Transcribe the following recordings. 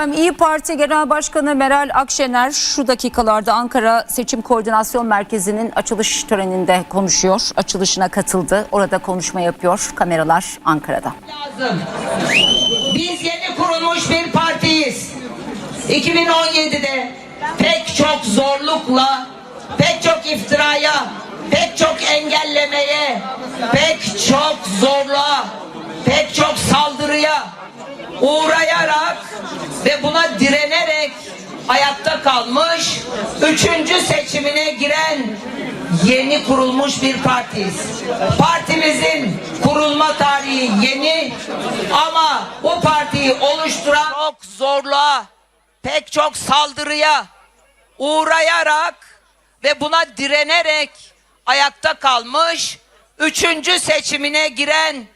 Efendim İyi Parti Genel Başkanı Meral Akşener şu dakikalarda Ankara Seçim Koordinasyon Merkezi'nin açılış töreninde konuşuyor. Açılışına katıldı. Orada konuşma yapıyor. Kameralar Ankara'da. Biz yeni kurulmuş bir partiyiz. 2017'de pek çok zorlukla, pek çok iftiraya, pek çok engellemeye, pek çok zorluğa, pek çok saldırıya uğrayarak ve buna direnerek ayakta kalmış, üçüncü seçimine giren yeni kurulmuş bir partiyiz. Partimizin kurulma tarihi yeni ama bu partiyi oluşturan çok zorluğa, pek çok saldırıya uğrayarak ve buna direnerek ayakta kalmış, üçüncü seçimine giren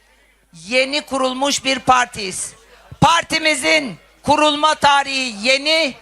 yeni kurulmuş bir partiyiz. Partimizin kurulma tarihi yeni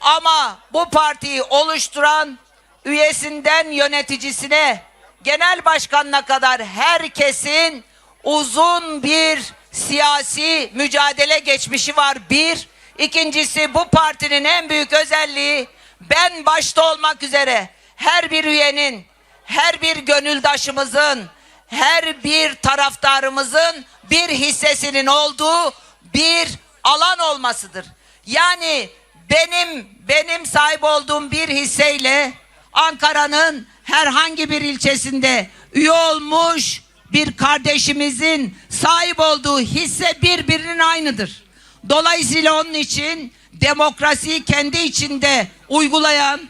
ama bu partiyi oluşturan üyesinden yöneticisine, genel başkanına kadar herkesin uzun bir siyasi mücadele geçmişi var. Bir, ikincisi bu partinin en büyük özelliği ben başta olmak üzere her bir üyenin, her bir gönüldaşımızın, her bir taraftarımızın bir hissesinin olduğu bir alan olmasıdır. Yani benim benim sahip olduğum bir hisseyle Ankara'nın herhangi bir ilçesinde üye olmuş bir kardeşimizin sahip olduğu hisse birbirinin aynıdır. Dolayısıyla onun için demokrasiyi kendi içinde uygulayan,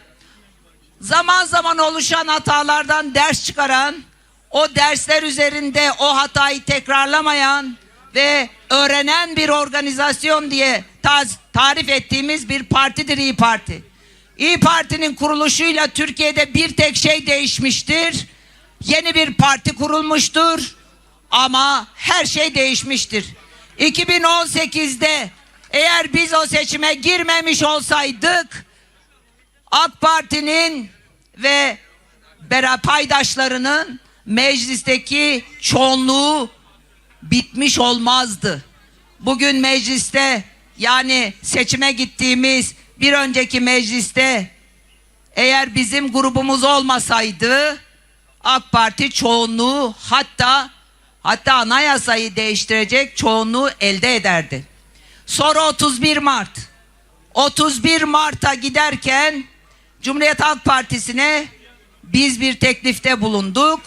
zaman zaman oluşan hatalardan ders çıkaran, o dersler üzerinde o hatayı tekrarlamayan ve öğrenen bir organizasyon diye taz- tarif ettiğimiz bir partidir İyi Parti. İyi Parti'nin kuruluşuyla Türkiye'de bir tek şey değişmiştir. Yeni bir parti kurulmuştur ama her şey değişmiştir. 2018'de eğer biz o seçime girmemiş olsaydık AK Parti'nin ve paydaşlarının meclisteki çoğunluğu bitmiş olmazdı. Bugün mecliste yani seçime gittiğimiz bir önceki mecliste eğer bizim grubumuz olmasaydı AK Parti çoğunluğu hatta hatta anayasayı değiştirecek çoğunluğu elde ederdi. Sonra 31 Mart 31 Mart'a giderken Cumhuriyet Halk Partisi'ne biz bir teklifte bulunduk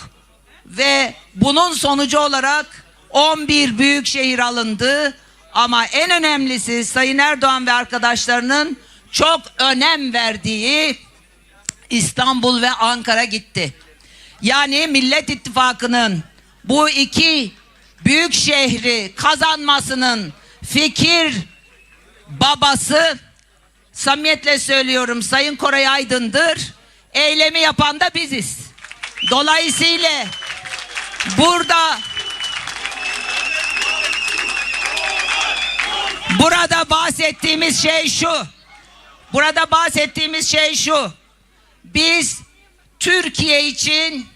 ve bunun sonucu olarak 11 büyük şehir alındı ama en önemlisi Sayın Erdoğan ve arkadaşlarının çok önem verdiği İstanbul ve Ankara gitti. Yani Millet İttifakı'nın bu iki büyük şehri kazanmasının fikir babası samimiyetle söylüyorum Sayın Koray Aydın'dır. Eylemi yapan da biziz. Dolayısıyla burada burada bahsettiğimiz şey şu. Burada bahsettiğimiz şey şu. Biz Türkiye için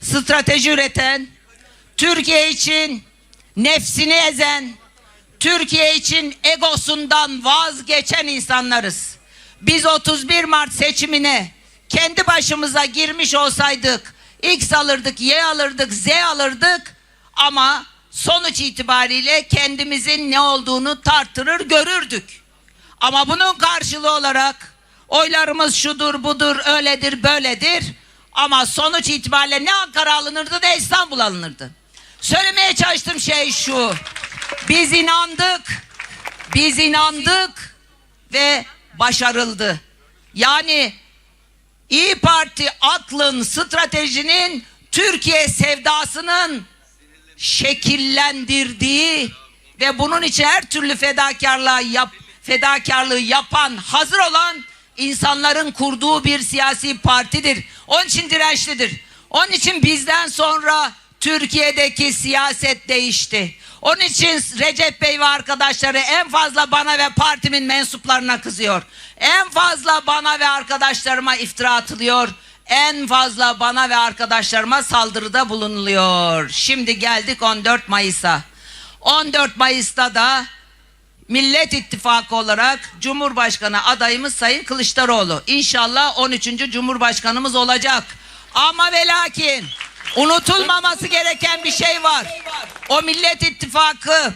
strateji üreten, Türkiye için nefsini ezen, Türkiye için egosundan vazgeçen insanlarız. Biz 31 Mart seçimine kendi başımıza girmiş olsaydık X alırdık, Y alırdık, Z alırdık ama sonuç itibariyle kendimizin ne olduğunu tartırır görürdük. Ama bunun karşılığı olarak oylarımız şudur budur öyledir böyledir ama sonuç itibariyle ne Ankara alınırdı ne İstanbul alınırdı. Söylemeye çalıştığım şey şu. Biz inandık. Biz inandık ve başarıldı. Yani İyi Parti aklın, stratejinin Türkiye sevdasının şekillendirdiği ve bunun için her türlü fedakarlığı yap, fedakarlığı yapan, hazır olan insanların kurduğu bir siyasi partidir. Onun için dirençlidir. Onun için bizden sonra Türkiye'deki siyaset değişti. Onun için Recep Bey ve arkadaşları en fazla bana ve partimin mensuplarına kızıyor. En fazla bana ve arkadaşlarıma iftira atılıyor. En fazla bana ve arkadaşlarıma saldırıda bulunuluyor. Şimdi geldik 14 Mayıs'a. 14 Mayıs'ta da Millet İttifakı olarak Cumhurbaşkanı adayımız Sayın Kılıçdaroğlu. İnşallah 13. Cumhurbaşkanımız olacak. Ama ve lakin unutulmaması gereken bir şey var. O Millet İttifakı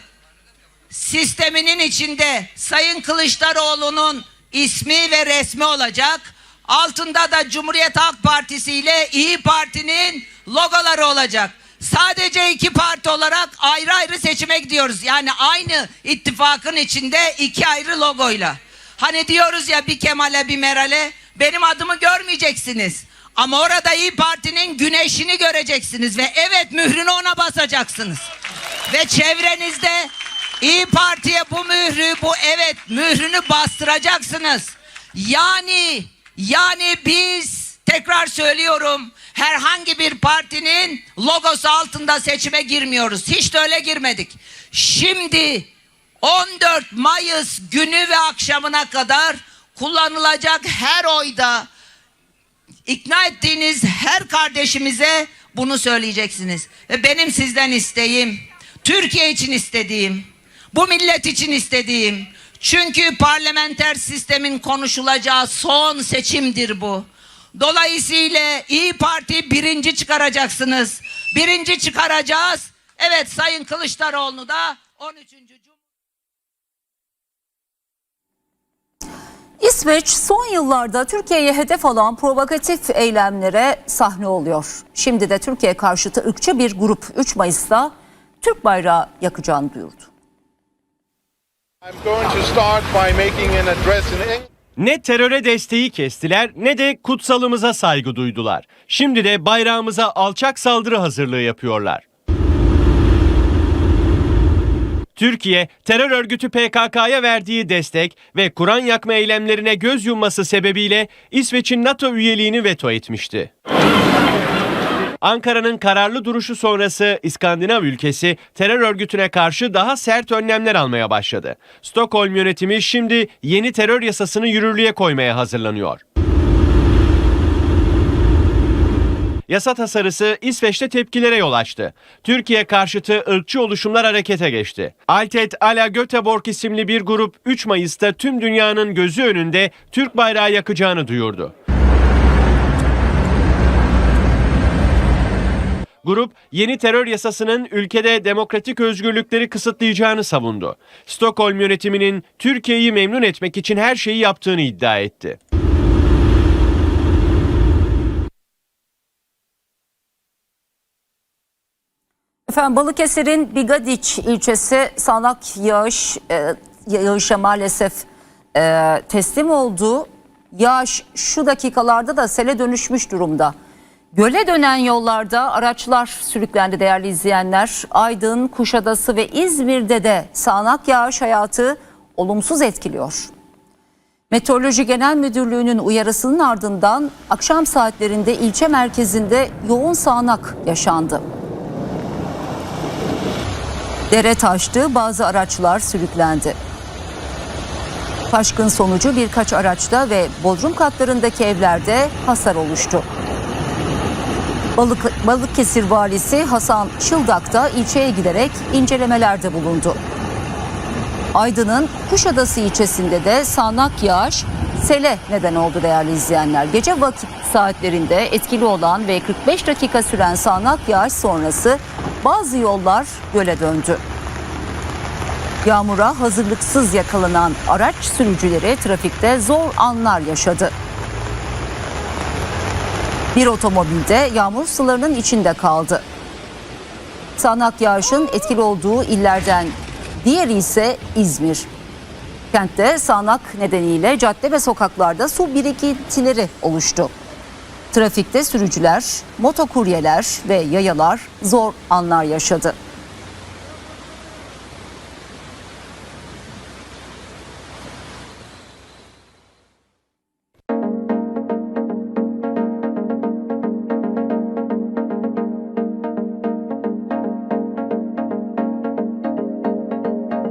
sisteminin içinde Sayın Kılıçdaroğlu'nun ismi ve resmi olacak. Altında da Cumhuriyet Halk Partisi ile İyi Parti'nin logoları olacak. Sadece iki parti olarak ayrı ayrı seçime gidiyoruz. Yani aynı ittifakın içinde iki ayrı logoyla. Hani diyoruz ya bir Kemal'e bir Meral'e benim adımı görmeyeceksiniz. Ama orada İyi Parti'nin güneşini göreceksiniz ve evet mührünü ona basacaksınız. Ve çevrenizde İyi Parti'ye bu mührü, bu evet mührünü bastıracaksınız. Yani, yani biz tekrar söylüyorum herhangi bir partinin logosu altında seçime girmiyoruz. Hiç de öyle girmedik. Şimdi 14 Mayıs günü ve akşamına kadar kullanılacak her oyda ikna ettiğiniz her kardeşimize bunu söyleyeceksiniz. Ve benim sizden isteğim, Türkiye için istediğim, bu millet için istediğim, çünkü parlamenter sistemin konuşulacağı son seçimdir bu. Dolayısıyla İyi Parti birinci çıkaracaksınız. Birinci çıkaracağız. Evet Sayın Kılıçdaroğlu da 13. Cum- İsveç son yıllarda Türkiye'ye hedef alan provokatif eylemlere sahne oluyor. Şimdi de Türkiye karşıtı ırkçı bir grup 3 Mayıs'ta Türk bayrağı yakacağını duyurdu. Ne teröre desteği kestiler ne de kutsalımıza saygı duydular. Şimdi de bayrağımıza alçak saldırı hazırlığı yapıyorlar. Türkiye, terör örgütü PKK'ya verdiği destek ve Kur'an yakma eylemlerine göz yumması sebebiyle İsveç'in NATO üyeliğini veto etmişti. Ankara'nın kararlı duruşu sonrası İskandinav ülkesi terör örgütüne karşı daha sert önlemler almaya başladı. Stockholm yönetimi şimdi yeni terör yasasını yürürlüğe koymaya hazırlanıyor. Yasa tasarısı İsveç'te tepkilere yol açtı. Türkiye karşıtı ırkçı oluşumlar harekete geçti. Altet Ala Göteborg isimli bir grup 3 Mayıs'ta tüm dünyanın gözü önünde Türk bayrağı yakacağını duyurdu. Grup yeni terör yasasının ülkede demokratik özgürlükleri kısıtlayacağını savundu. Stockholm yönetiminin Türkiye'yi memnun etmek için her şeyi yaptığını iddia etti. Efendim Balıkesir'in Bigadiç ilçesi sağanak yağış e, yağışa maalesef e, teslim oldu. Yağış şu dakikalarda da sele dönüşmüş durumda. Göle dönen yollarda araçlar sürüklendi değerli izleyenler. Aydın, Kuşadası ve İzmir'de de sağanak yağış hayatı olumsuz etkiliyor. Meteoroloji Genel Müdürlüğü'nün uyarısının ardından akşam saatlerinde ilçe merkezinde yoğun sağanak yaşandı. Dere taştı, bazı araçlar sürüklendi. Taşkın sonucu birkaç araçta ve bodrum katlarındaki evlerde hasar oluştu. Balık, Balıkesir valisi Hasan Şıldak da ilçeye giderek incelemelerde bulundu. Aydın'ın Kuşadası ilçesinde de sağanak yağış sele neden oldu değerli izleyenler. Gece vakit saatlerinde etkili olan ve 45 dakika süren sağanak yağış sonrası bazı yollar göle döndü. Yağmura hazırlıksız yakalanan araç sürücüleri trafikte zor anlar yaşadı. Bir otomobilde yağmur sularının içinde kaldı. Sağanak yağışın etkili olduğu illerden diğeri ise İzmir. Kentte sağanak nedeniyle cadde ve sokaklarda su birikintileri oluştu. Trafikte sürücüler, motokuryeler ve yayalar zor anlar yaşadı.